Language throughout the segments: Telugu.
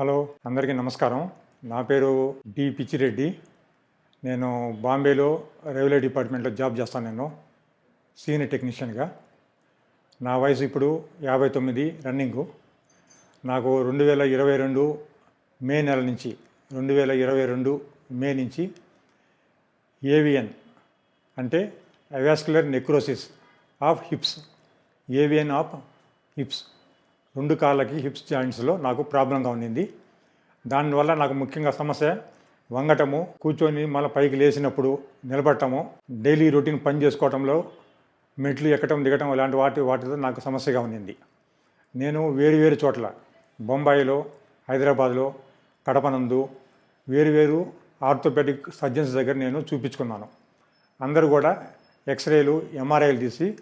హలో అందరికీ నమస్కారం. నా పేరు డి పిచ్చిరెడ్డి. నేను బాంబేలో రైల్వే డిపార్ట్మెంట్లో జాబ్ చేస్తాను నేను సీనియర్ టెక్నీషియన్గా. నా వయసు ఇప్పుడు యాభై తొమ్మిది రన్నింగు. నాకు రెండు వేల ఇరవై రెండు మే నెల నుంచి రెండు వేల ఇరవై రెండు మే నుంచి ఏవిఎన్ అంటే avascular necrosis of hips AVN of hips. రెండు కాళ్ళకి హిప్స్ జాయింట్స్లో నాకు ప్రాబ్లంగా ఉండింది. దానివల్ల నాకు ముఖ్యంగా సమస్య వంగటము కూర్చొని మళ్ళీ పైకి లేచినప్పుడు నిలబడటము డైలీ రొటీన్ పని చేసుకోవటంలో మెట్లు ఎక్కటం దిగటం ఇలాంటి వాటి వాటితో నాకు సమస్యగా ఉండింది. నేను వేరు వేరు చోట్ల బొంబాయిలో హైదరాబాద్లో కడపనందు వేరు వేరు ఆర్థోపెడిక్ సర్జన్స్ దగ్గర నేను చూపించుకున్నాను. అందరూ కూడా ఎక్స్రేలు ఎంఆర్ఐలు తీసి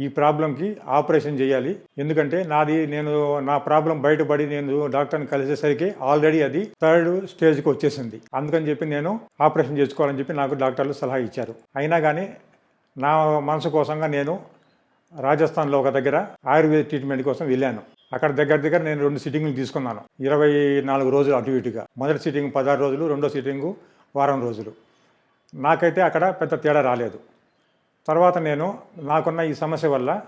ఈ ప్రాబ్లంకి ఆపరేషన్ చేయాలి. ఎందుకంటే నాది నేను నా ప్రాబ్లం బయటపడి నేను డాక్టర్ని కలిసేసరికి ఆల్రెడీ అది థర్డ్ స్టేజ్కి వచ్చేసింది. అందుకని చెప్పి నేను ఆపరేషన్ చేసుకోవాలని చెప్పి నాకు డాక్టర్లు సలహా ఇచ్చారు. అయినా కానీ నా మనసు కోసంగా నేను రాజస్థాన్లో ఒక దగ్గర ఆయుర్వేద ట్రీట్మెంట్ కోసం వెళ్ళాను. అక్కడ దగ్గర దగ్గర నేను రెండు సిట్టింగ్లు తీసుకున్నాను. ఇరవై నాలుగు రోజులు అటు ఇటుగా. మొదటి సిట్టింగ్ పదహారు రోజులు రెండో సిట్టింగు వారం రోజులు. నాకైతే అక్కడ పెద్ద తేడా రాలేదు. తర్వాత నేను నాకున్న ఈ సమస్య వల్ల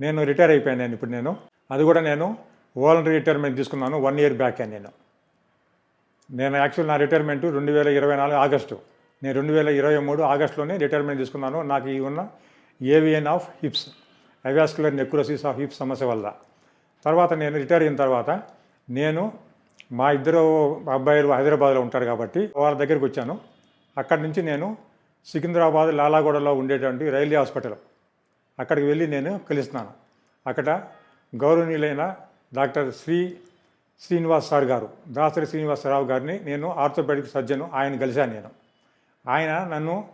నేను రిటైర్ అయిపోయాను నేను ఇప్పుడు నేను. అది కూడా నేను వాలంటరీ రిటైర్మెంట్ తీసుకున్నాను వన్ ఇయర్ బ్యాక్ నేను. నేను యాక్చువల్ నా రిటైర్మెంట్ రెండు వేల ఇరవై నాలుగు ఆగస్టు. నేను రెండు వేల ఇరవై మూడు ఆగస్టులోనే రిటైర్మెంట్ తీసుకున్నాను. నాకు ఈ ఉన్న AVN of hips avascular necrosis of hips సమస్య వల్ల. తర్వాత నేను రిటైర్ అయిన తర్వాత నేను మా ఇద్దరు అబ్బాయిలు హైదరాబాద్లో ఉంటారు కాబట్టి వాళ్ళ దగ్గరికి వచ్చాను. అక్కడి నుంచి నేను సికింద్రాబాద్ లాలాగూడలో ఉండేటువంటి రైల్వే హాస్పిటల్. అక్కడికి వెళ్ళి నేను కలుస్తున్నాను. అక్కడ గౌరవనీయులైన డాక్టర్ శ్రీ శ్రీనివాస్ సార్ గారు దాసరి శ్రీనివాసరావు గారిని నేను ఆర్థోపెడిక్ సర్జన్ ఆయన కలిశాను నేను. ఆయన నన్ను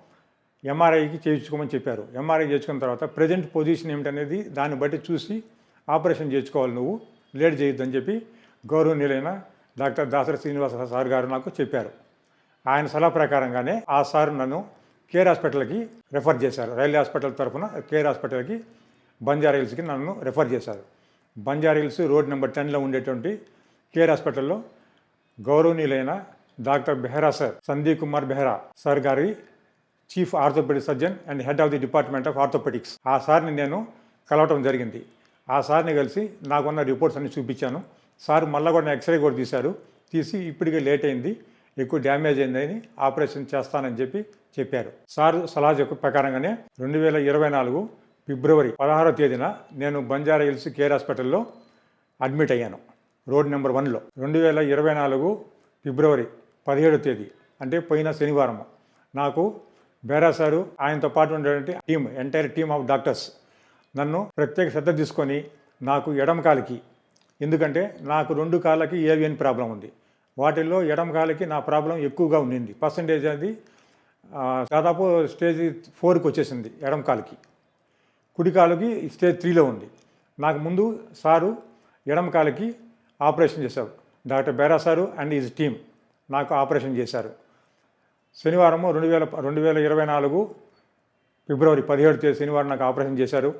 ఎంఆర్ఐకి చేయించుకోమని చెప్పారు. ఎంఆర్ఐ చేయించుకున్న తర్వాత ప్రజెంట్ పొజిషన్ ఏమిటనేది దాన్ని బట్టి చూసి ఆపరేషన్ చేయించుకోవాలి నువ్వు లేట్ చేయొద్దని చెప్పి గౌరవనీయులైన డాక్టర్ దాసరి శ్రీనివాస సార్ గారు నాకు చెప్పారు. ఆయన సలహా ప్రకారంగానే ఆ సార్ నన్ను కేర్ హాస్పిటల్కి రెఫర్ చేశారు. రైల్వే హాస్పిటల్ తరఫున కేర్ హాస్పిటల్కి బంజారా హిల్స్కి నన్ను రెఫర్ చేశారు. బంజారా హిల్స్ రోడ్ నెంబర్ టెన్లో ఉండేటువంటి కేర్ హాస్పిటల్లో గౌరవనీయులైన doctor Behera sir Sandeep Kumar Behera sir గారి chief orthopaedic surgeon and head of the department of orthopaedics ఆ సార్ని నేను కలవటం జరిగింది. ఆ సార్ని కలిసి నాకున్న రిపోర్ట్స్ అన్ని చూపించాను. సార్ మళ్ళీ కూడా ఎక్స్రే కూడా తీశారు. తీసి ఇప్పటికే లేట్ అయింది. ఎక్కువ డ్యామేజ్ అయిందని ఆపరేషన్ చేస్తానని చెప్పి చెప్పారు. సార్ సలహా ప్రకారంగానే రెండు వేల ఇరవై నాలుగు ఫిబ్రవరి పదహారో తేదీన నేను బంజారా హిల్స్ కేర్ హాస్పిటల్లో అడ్మిట్ అయ్యాను. రోడ్ నెంబర్ వన్లో రెండు వేల ఇరవై నాలుగు ఫిబ్రవరి పదిహేడో తేదీ అంటే పోయిన శనివారం నాకు బేరా సారు ఆయనతో పాటు ఉండేటువంటి team entire team of doctors నన్ను ప్రత్యేక శ్రద్ధ తీసుకొని నాకు ఎడమ కాలికి ఎందుకంటే నాకు రెండు కాళ్ళకి ఏవియన్ ప్రాబ్లం ఉంది. వాటిల్లో ఎడమ కాలికి నా ప్రాబ్లం ఎక్కువగా ఉండింది. పర్సంటేజ్ అది దాదాపు స్టేజ్ ఫోర్కి వచ్చేసింది ఎడం కాలుకి. కుడి కాలుకి స్టేజ్ త్రీలో ఉంది. నాకు ముందు సారు ఎడం కాలుకి ఆపరేషన్ చేశారు. Doctor Behera sir and his team నాకు ఆపరేషన్ చేశారు. శనివారము రెండు వేల రెండు వేల ఇరవై నాలుగు ఫిబ్రవరి పదిహేడు తేదీ శనివారం నాకు ఆపరేషన్ చేశారు.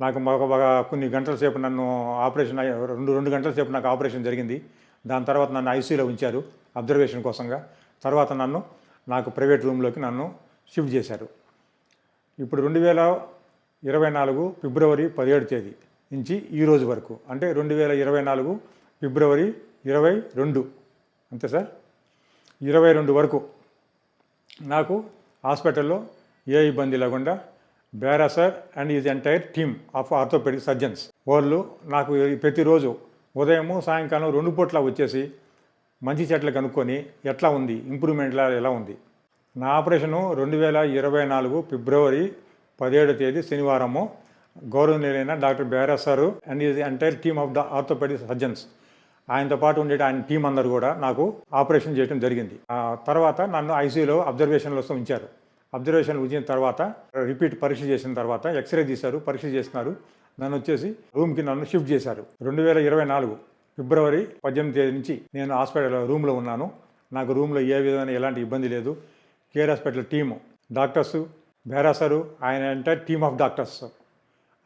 నాకు ఒక కొన్ని గంటల సేపు నన్ను ఆపరేషన్ రెండు రెండు గంటల సేపు నాకు ఆపరేషన్ జరిగింది. దాని తర్వాత నన్ను ఐసీలో ఉంచారు అబ్జర్వేషన్ కోసంగా. తర్వాత నన్ను నాకు ప్రైవేట్ రూమ్లోకి నన్ను షిఫ్ట్ చేశారు. ఇప్పుడు రెండు వేల ఇరవై నాలుగు ఫిబ్రవరి పదిహేడు తేదీ నుంచి ఈ రోజు వరకు అంటే రెండు వేల ఇరవై నాలుగు ఫిబ్రవరి ఇరవై రెండు. అంతే సార్? ఇరవై రెండు వరకు నాకు హాస్పిటల్లో ఏ ఇబ్బంది లేకుండా Behera sir and his entire team of orthopaedic surgeons వాళ్ళు నాకు ప్రతిరోజు ఉదయము సాయంకాలం రెండు పూట్ల వచ్చేసి మంచి చెట్లు కనుక్కొని ఎట్లా ఉంది? ఇంప్రూవ్మెంట్లా ఎలా ఉంది? నా ఆపరేషను రెండు వేల ఇరవై నాలుగు ఫిబ్రవరి పదిహేడో తేదీ శనివారము గౌరవనీయులైన doctor Behera sir and his entire team of the orthopaedic surgeons ఆయనతో పాటు ఉండే ఆయన టీం అందరు కూడా నాకు ఆపరేషన్ చేయడం జరిగింది. ఆ తర్వాత నన్ను ఐసీయూలో అబ్జర్వేషన్లో ఉంచారు. అబ్జర్వేషన్ ఉంచిన తర్వాత రిపీట్ పరీక్ష చేసిన తర్వాత ఎక్స్రే తీశారు పరీక్ష చేసినారు నన్ను వచ్చేసి రూమ్కి నన్ను షిఫ్ట్ చేశారు. రెండు వేల ఇరవై నాలుగు ఫిబ్రవరి పద్దెనిమిది తేదీ నుంచి నేను హాస్పిటల్ రూమ్లో ఉన్నాను. నాకు రూమ్లో ఏ విధమైన ఎలాంటి ఇబ్బంది లేదు. Care hospital team doctors Behera sir ఆయన అంటే టీమ్ ఆఫ్ డాక్టర్స్.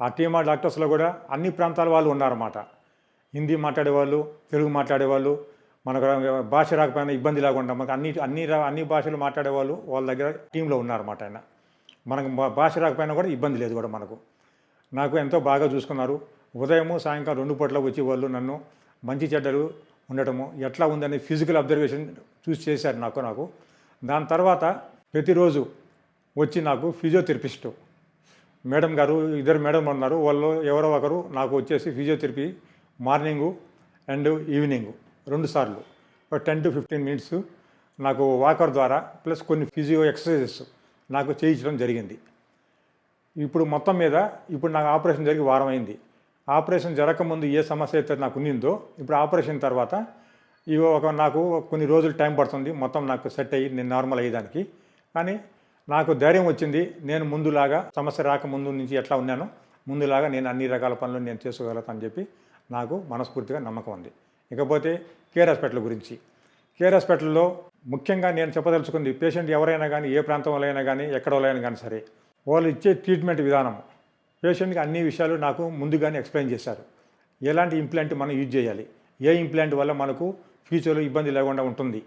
ఆ టీమ్ ఆఫ్ డాక్టర్స్లో కూడా అన్ని ప్రాంతాల వాళ్ళు ఉన్నారన్నమాట. హిందీ మాట్లాడేవాళ్ళు తెలుగు మాట్లాడేవాళ్ళు మనకు భాష రాకపోయినా ఇబ్బంది లేకుండా మనకు అన్ని అన్ని అన్ని భాషలు మాట్లాడేవాళ్ళు వాళ్ళ దగ్గర టీంలో ఉన్నారన్నమాట ఆయన. మనకు భాష రాకపోయినా కూడా ఇబ్బంది లేదు కూడా మనకు. నాకు ఎంతో బాగా చూసుకున్నారు. ఉదయము సాయంకాలం రెండు పూట్ల వచ్చి వాళ్ళు నన్ను. మంచి చెడ్డలు ఉండటము ఎట్లా ఉందని ఫిజికల్ అబ్జర్వేషన్ చూసి చేశారు నాకు నాకు. దాని తర్వాత ప్రతిరోజు వచ్చి నాకు ఫిజియోథెరపిస్టు మేడం గారు ఇద్దరు మేడం ఉన్నారు. వాళ్ళు ఎవరో ఒకరు నాకు వచ్చేసి ఫిజియోథెరపీ మార్నింగు అండ్ ఈవినింగ్ రెండు సార్లు. టెన్ టు ఫిఫ్టీన్ మినిట్స్ నాకు వాకర్ ద్వారా ప్లస్ కొన్ని ఫిజియో ఎక్సర్సైజెస్ నాకు చేయించడం జరిగింది. ఇప్పుడు మొత్తం మీద ఇప్పుడు నాకు ఆపరేషన్ జరిగి వారం అయింది. ఆపరేషన్ జరగకముందు ఏ సమస్య అయితే నాకు ఉన్నిందో ఇప్పుడు ఆపరేషన్ తర్వాత ఇవి ఒక నాకు కొన్ని రోజులు టైం పడుతుంది మొత్తం నాకు సెట్ అయ్యి నేను నార్మల్ అయ్యేదానికి. కానీ నాకు ధైర్యం వచ్చింది నేను ముందులాగా సమస్య రాకముందు నుంచి ఎట్లా ఉన్నానో ముందులాగా నేను అన్ని రకాల పనులు నేను చేసుకోగలుగుతాను చెప్పి నాకు మనస్ఫూర్తిగా నమ్మకం ఉంది. ఇకపోతే కేర్ హాస్పిటల్ గురించి. కేర్ హాస్పిటల్లో ముఖ్యంగా నేను చెప్పదలుచుకుంది పేషెంట్ ఎవరైనా కానీ ఏ ప్రాంతంలో అయినా కానీ ఎక్కడోలైనా కానీ సరే వాళ్ళు ఇచ్చే ట్రీట్మెంట్ విధానం పేషెంట్కి అన్ని విషయాలు నాకు ముందుగానే ఎక్స్ప్లెయిన్ చేశారు. ఎలాంటి ఇంప్లాంట్ మనం యూజ్ చేయాలి? ఏ ఇంప్లాంట్ వల్ల మనకు ఫ్యూచర్లో ఇబ్బంది లేకుండా ఉంటుంది?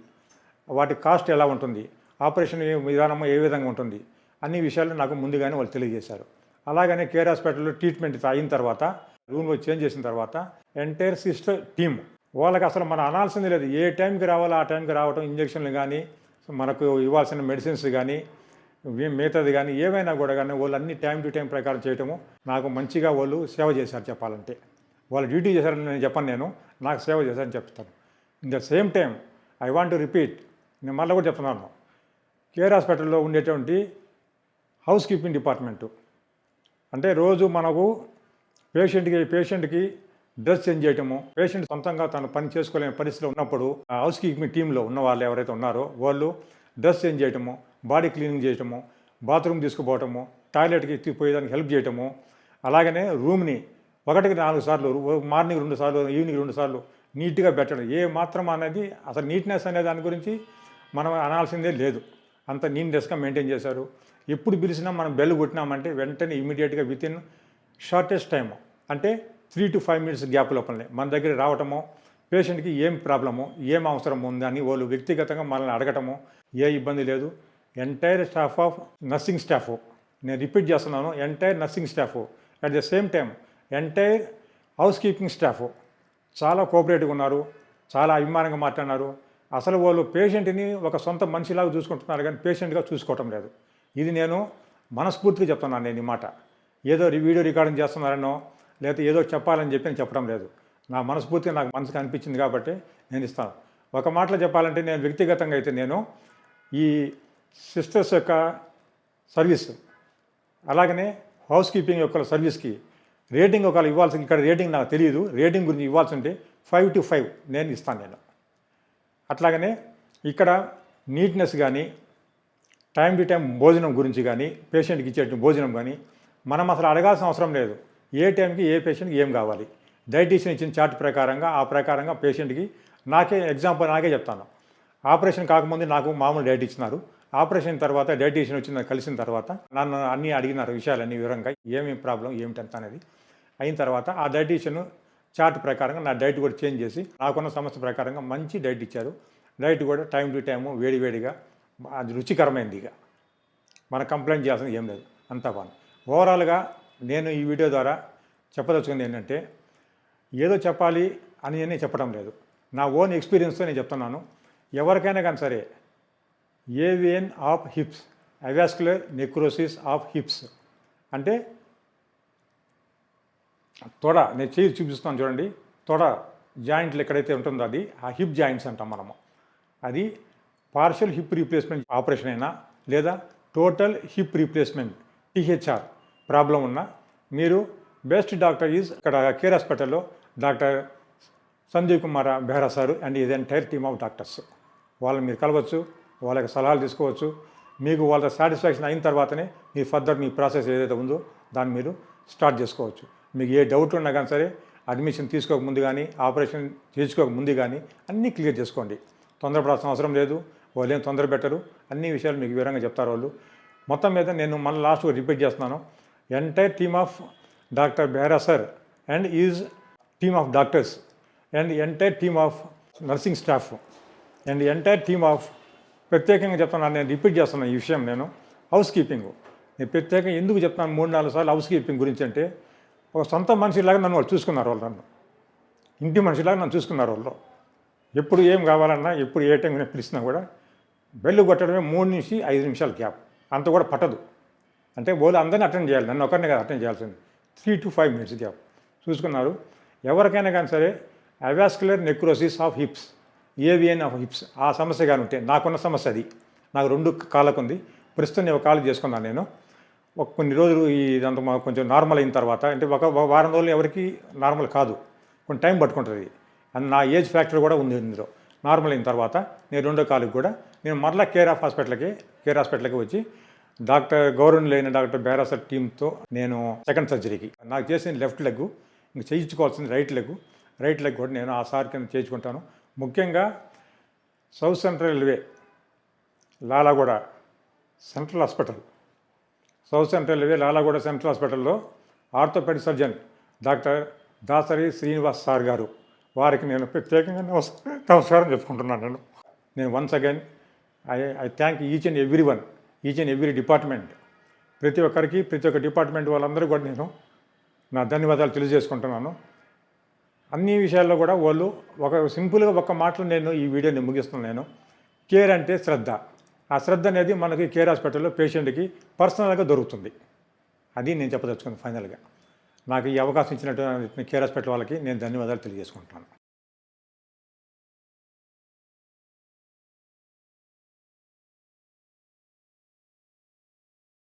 వాటి కాస్ట్ ఎలా ఉంటుంది? ఆపరేషన్ ఏ విధానం ఏ విధంగా ఉంటుంది? అన్ని విషయాలు నాకు ముందుగానే వాళ్ళు తెలియజేశారు. అలాగనే కేర్ హాస్పిటల్లో ట్రీట్మెంట్ అయిన తర్వాత రూమ్లో చేంజ్ చేసిన తర్వాత ఎంటైర్ సిస్టర్ టీమ్ వాళ్ళకి అసలు మనం అనాల్సింది లేదు. ఏ టైంకి రావాలో ఆ టైంకి రావటం ఇంజక్షన్లు కానీ మనకు ఇవ్వాల్సిన మెడిసిన్స్ కానీ మిగతాది కానీ ఏవైనా కూడా కానీ వాళ్ళు అన్ని టైం టు టైం ప్రకారం చేయటము. నాకు మంచిగా వాళ్ళు సేవ చేశారు చెప్పాలంటే. వాళ్ళు డ్యూటీ చేశారని నేను చెప్పను నేను. నాకు సేవ చేశారని చెప్తాను. In the same time I want to repeat నేను మళ్ళీ కూడా చెప్తున్నాను. కేర్ హాస్పిటల్లో ఉండేటువంటి హౌస్ కీపింగ్ డిపార్ట్మెంటు. అంటే రోజు మనకు పేషెంట్కి పేషెంట్కి డ్రెస్ చేంజ్ చేయటము. పేషెంట్ సొంతంగా తను పని చేసుకోలేని పరిస్థితిలో ఉన్నప్పుడు ఆ హౌస్ కీపింగ్ టీంలో ఉన్న వాళ్ళు ఎవరైతే ఉన్నారో వాళ్ళు డ్రెస్ చేంజ్ చేయటము. బాడీ క్లీనింగ్ చేయటము బాత్రూమ్ తీసుకుపోవటము టాయిలెట్కి ఎత్తిపోయేదానికి హెల్ప్ చేయటము. అలాగనే రూమ్ని ఒకటికి నాలుగు సార్లు మార్నింగ్ రెండు సార్లు ఈవినింగ్ రెండు సార్లు నీట్గా పెట్టడం. ఏ మాత్రం అనేది అసలు నీట్నెస్ అనే దాని గురించి మనం అనాల్సిందే లేదు. అంత నీట్నెస్గా మెయింటైన్ చేశారు. ఎప్పుడు పిలిచినా మనం బెల్ కొట్టినామంటే వెంటనే ఇమీడియట్గా విత్ ఇన్ షార్టెస్ట్ టైం అంటే three to five minutes gap లోపలనే. మన దగ్గర రావటము పేషెంట్కి ఏం ప్రాబ్లము ఏం అవసరం ఉందని వాళ్ళు వ్యక్తిగతంగా మనల్ని అడగటము ఏ ఇబ్బంది లేదు. Entire staff of nursing staff నేను రిపీట్ చేస్తున్నాను entire nursing staff at the same time entire housekeeping staff చాలా కోఆపరేటివ్గా ఉన్నారు చాలా అభిమానంగా మాట్లాడినారు. అసలు వాళ్ళు పేషెంట్ని ఒక సొంత మనిషిలాగా చూసుకుంటున్నారు కానీ పేషెంట్గా చూసుకోవటం లేదు. ఇది నేను మనస్ఫూర్తిగా చెప్తున్నాను నేను ఈ మాట. ఏదో వీడియో రికార్డింగ్ చేస్తున్నారనో లేకపోతే ఏదో చెప్పాలని చెప్పి నేను చెప్పడం లేదు. నా మనస్ఫూర్తిగా నాకు మనసుకు అనిపించింది కాబట్టి నేను ఇస్తాను. ఒక మాటలో చెప్పాలంటే నేను వ్యక్తిగతంగా అయితే నేను ఈ సిస్టర్స్ యొక్క సర్వీస్. అలాగనే హౌస్ కీపింగ్ యొక్క సర్వీస్కి రేటింగ్ ఒకవేళ ఇవ్వాల్సి ఇక్కడ రేటింగ్ నాకు తెలియదు రేటింగ్ గురించి ఇవ్వాల్సి ఉంటే ఫైవ్ టు ఫైవ్ నేను ఇస్తాను నేను. అట్లాగనే ఇక్కడ నీట్నెస్ కానీ టైం టు టైం భోజనం గురించి కానీ పేషెంట్కి ఇచ్చే భోజనం కానీ మనం అసలు అడగాల్సిన అవసరం లేదు. ఏ టైంకి ఏ పేషెంట్కి ఏం కావాలి? డైటీషియన్ ఇచ్చిన చార్ట్ ప్రకారంగా ఆ ప్రకారంగా పేషెంట్కి నాకే ఎగ్జాంపుల్ నాకే చెప్తాను. ఆపరేషన్ కాకముందు నాకు మామూలు డైట్ ఇచ్చినారు. ఆపరేషన్ తర్వాత డైటీషియన్ వచ్చిన కలిసిన తర్వాత నన్ను అన్నీ అడిగినారు విషయాలన్నీ వివరంగా. ఏమేమి ప్రాబ్లం ఏమిటంత అనేది అయిన తర్వాత ఆ డైటీషియన్ చార్ట్ ప్రకారంగా నా డైట్ కూడా చేంజ్ చేసి నాకున్న సమస్య ప్రకారంగా మంచి డైట్ ఇచ్చారు. డైట్ కూడా టైం టు టైము వేడివేడిగా అది రుచికరమైంది ఇక. మన కంప్లైంట్ చేయాల్సింది ఏం లేదు అంతా బాగుంది. ఓవరాల్గా నేను ఈ వీడియో ద్వారా చెప్పదలుచుకుంది ఏంటంటే ఏదో చెప్పాలి అని నేను చెప్పడం లేదు. నా ఓన్ ఎక్స్పీరియన్స్తో నేను చెప్తున్నాను. ఎవరికైనా కానీ సరే AVN of hips avascular necrosis of hips అంటే తొడ నేను చేయి చూపిస్తున్నాను చూడండి. తొడ జాయింట్లు ఎక్కడైతే ఉంటుందో అది ఆ హిప్ జాయింట్స్ అంటాం మనము. అది పార్షల్ హిప్ రీప్లేస్మెంట్ ఆపరేషన్ అయినా లేదా total hip replacement THR problem ఉన్నా మీరు బెస్ట్ డాక్టర్ ఈజ్ ఇక్కడ కేర్ హాస్పిటల్లో doctor Sanjay Kumar Behera sir and ఇది ఎంటైర్ టీమ్ ఆఫ్ డాక్టర్స్ వాళ్ళని మీరు కలవచ్చు. వాళ్ళకి సలహాలు తీసుకోవచ్చు. మీకు వాళ్ళ సాటిస్ఫాక్షన్ అయిన తర్వాతనే మీ ఫర్దర్ మీ ప్రాసెస్ ఏదైతే ఉందో దాన్ని మీరు స్టార్ట్ చేసుకోవచ్చు. మీకు ఏ డౌట్ ఉన్నా కానీ సరే అడ్మిషన్ తీసుకోకముందు కానీ ఆపరేషన్ చేసుకోకముందు కానీ అన్నీ క్లియర్ చేసుకోండి. తొందరపడాల్సిన అవసరం లేదు. వాళ్ళు ఏం తొందర పెట్టరు. అన్ని విషయాలు మీకు వివరంగా చెప్తారు వాళ్ళు. మొత్తం మీద నేను మళ్ళీ లాస్ట్ రిపీట్ చేస్తున్నాను. Entire team of doctor Behera sir and his team of doctors and entire team of nursing staff and entire team of ప్రత్యేకంగా చెప్తున్నాను నేను రిపీట్ చేస్తున్నాను ఈ విషయం నేను. హౌస్ కీపింగ్ నేను ప్రత్యేకంగా ఎందుకు చెప్తున్నాను మూడు నాలుగు సార్లు హౌస్ కీపింగ్ గురించి అంటే ఒక సొంత మనిషిలాగా నన్ను వాళ్ళు చూసుకున్నారు వాళ్ళు నన్ను. ఇంటి మనిషిలాగా నన్ను చూసుకున్నారు వాళ్ళు. ఎప్పుడు ఏం కావాలన్నా ఎప్పుడు ఏ టైం పిలిచినా కూడా బెల్లు కొట్టడమే మూడు నుంచి ఐదు నిమిషాల గ్యాప్. అంత కూడా పట్టదు. అంటే వాళ్ళు అందరినీ అటెండ్ చేయాలి నన్ను ఒకరిని కదా అటెండ్ చేయాల్సింది. Three to five minutes gap చూసుకున్నారు. ఎవరికైనా కానీ సరే avascular necrosis of hips AVN of hips. ఆ సమస్య కానీ ఉంటే నాకున్న సమస్య అది. నాకు రెండు కాళ్ళకు ఉంది ప్రస్తుతం నేను ఒక కాలు చేసుకున్నాను నేను. ఒక కొన్ని రోజులు ఇదంతా మాకు కొంచెం నార్మల్ అయిన తర్వాత అంటే ఒక వారం రోజులు ఎవరికి నార్మల్ కాదు. కొంచెం టైం పట్టుకుంటుంది. అండ్ నా ఏజ్ ఫ్యాక్టర్ కూడా ఉంది ఇందులో. నార్మల్ అయిన తర్వాత నేను రెండో కాలుకి కూడా నేను మరలా కేర్ ఆఫ్ హాస్పిటల్కి కేర్ హాస్పిటల్కి వచ్చి డాక్టర్ గౌరవనీయులైన డాక్టర్ బేరాసర్ టీంతో నేను సెకండ్ సర్జరీకి. నాకు చేసిన లెఫ్ట్ లెగ్ ఇంక చేయించుకోవాల్సింది రైట్ లెగ్. రైట్ లెగ్ కూడా నేను ఆ సార్ కింద చేయించుకుంటాను. ముఖ్యంగా South Central Railway Lalaguda Central hospital. South Central Railway Lalaguda Central హాస్పిటల్లో orthopaedic surgeon doctor Dasari Srinivas sir గారు. వారికి నేను ప్రత్యేకంగా నమస్కారం చెప్పుకుంటున్నాను నేను. నేను once again I I thank each and every one each and every department ప్రతి ఒక్కరికి ప్రతి ఒక్క డిపార్ట్మెంట్ వాళ్ళందరూ కూడా నేను నా ధన్యవాదాలు తెలియజేసుకుంటున్నాను. అన్ని విషయాల్లో కూడా వాళ్ళు ఒక సింపుల్గా ఒక మాటలో నేను ఈ వీడియోని ముగిస్తున్నాను నేను. కేర్ అంటే శ్రద్ధ. ఆ శ్రద్ధ అనేది మనకి కేర్ హాస్పిటల్లో పేషెంట్కి పర్సనల్గా దొరుకుతుంది. అది నేను చెప్పదలుచుకున్నాను ఫైనల్గా. నాకు ఈ అవకాశం ఇచ్చినట్టు కేర్ హాస్పిటల్ వాళ్ళకి నేను ధన్యవాదాలు తెలియజేసుకుంటున్నాను.